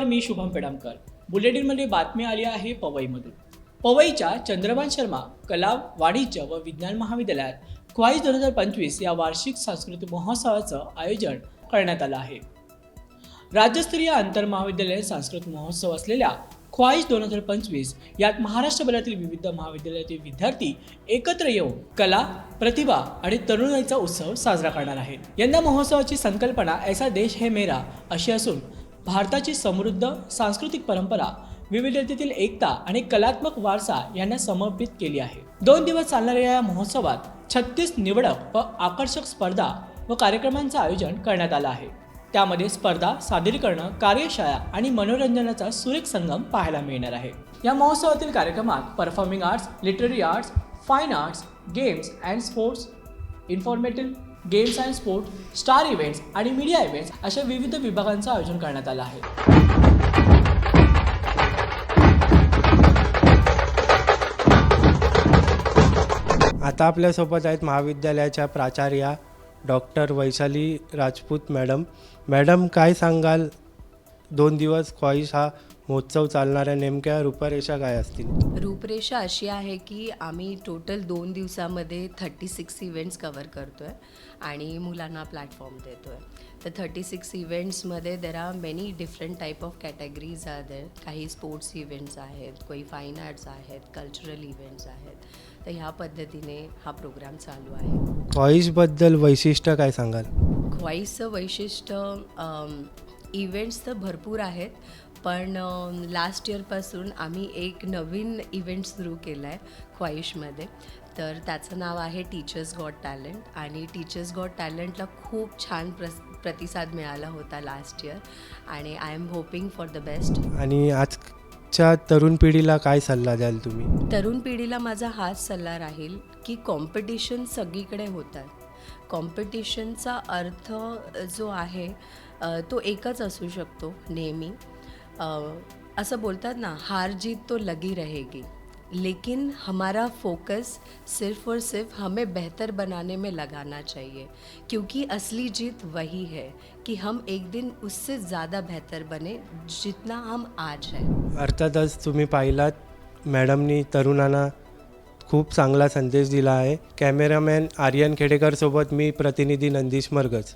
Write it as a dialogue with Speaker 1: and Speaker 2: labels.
Speaker 1: नमस्कार मी शुभम पेडामकर. बुलेटिनमध्ये बातमी आली आहे पवईमधून पवईच्या चंद्रभान शर्मा कला वाणिज्य व विज्ञान महाविद्यालयात क्वाईज दोन हजार पंचवीस या वार्षिक सांस्कृतिक महोत्सवाचं आयोजन करण्यात आलं आहे. राज्यस्तरीय आंतरमहाविद्यालय सांस्कृतिक महोत्सव असलेल्या ख्वाईस दोन हजार पंचवीस यात महाराष्ट्रभरातील विविध महाविद्यालयातील विद्यार्थी एकत्र येऊन कला प्रतिभा आणि तरुणाईचा उत्सव साजरा करणार आहेत. यंदा महोत्सवाची संकल्पना ऐसा देश है मेरा अशी असून भारताची समृद्ध सांस्कृतिक परंपरा विविधतेतील एकता आणि कलात्मक वारसा यांना समर्पित केली आहे. दोन दिवस चालणाऱ्या या महोत्सवात छत्तीस निवडक व आकर्षक स्पर्धा व कार्यक्रमांचं आयोजन करण्यात आलं आहे. त्यामध्ये स्पर्धा सादरीकरणं कार्यशाळा आणि मनोरंजनाचा सुरेख संगम पाहायला मिळणार आहे. या महोत्सवातील कार्यक्रमात performing arts literary arts fine arts games and sports informative games and sport star events आणि मीडिया इव्हेंट्स अशा विविध विभागांचं आयोजन करण्यात आलं आहे.
Speaker 2: आता आपल्यासोबत आहेत महाविद्यालयाच्या प्राचार्या doctor Vaishali Rajput madam. Madam काय सांगाल? दोन दिवस ख्वाहिश हा महोत्सव चालणाऱ्या नेमक्या रूपरेषा काय असतील?
Speaker 3: रूपरेषा अशी आहे की आम्ही टोटल दोन दिवसामध्ये थर्टी सिक्स इव्हेंट्स कवर करतो आहे आणि मुलांना प्लॅटफॉर्म देतो आहे तर thirty six इव्हेंट्समध्ये there are many different type of categories are there काही स्पोर्ट्स इव्हेंट्स आहेत काही फाईन आर्ट्स आहेत कल्चरल इव्हेंट्स आहेत. तर ह्या पद्धतीने हा प्रोग्राम चालू आहे.
Speaker 2: ख्वाहिशबद्दल वैशिष्ट्य काय सांगाल?
Speaker 3: ख्वाईसचं वैशिष्ट्य इव्हेंट्स तर भरपूर आहेत पण लास्ट इयरपासून आम्ही एक नवीन इव्हेंट सुरू केला आहे ख्वाईशमध्ये तर त्याचं नाव आहे टीचर्स गॉट टॅलेंट आणि टीचर्स गॉट टॅलेंटला खूप छान प्रस प्रतिसाद मिळाला होता लास्ट इयर आणि I am hoping for the best
Speaker 2: आणि आजच्या तरुण पिढीला काय सल्ला द्याल तुम्ही?
Speaker 3: तरुण पिढीला माझा हाच सल्ला राहील की कॉम्पिटिशन सगळीकडे होतात. कॉम्पिटिशनचा अर्थ जो आहे तो एकच असू शकतो नेहमी. असं बोलतात ना हार जीत तो लगी रहेगी। लेकिन हमारा फोकस सिर्फ और सिर्फ हमें बेहतर बनाने में लगाना चाहिए क्योंकि असली जीत वही है कि हम एक दिन उससे ज़्यादा बेहतर बने जितना हम आज हैं।
Speaker 2: अर्थातच तुम्ही पाहिलात मॅडमनी तरुणांना खूप चांगला संदेश दिला आहे। कॅमेरामॅन आर्यन खेडेकरसोबत मी प्रतिनिधी नंदीश मरगज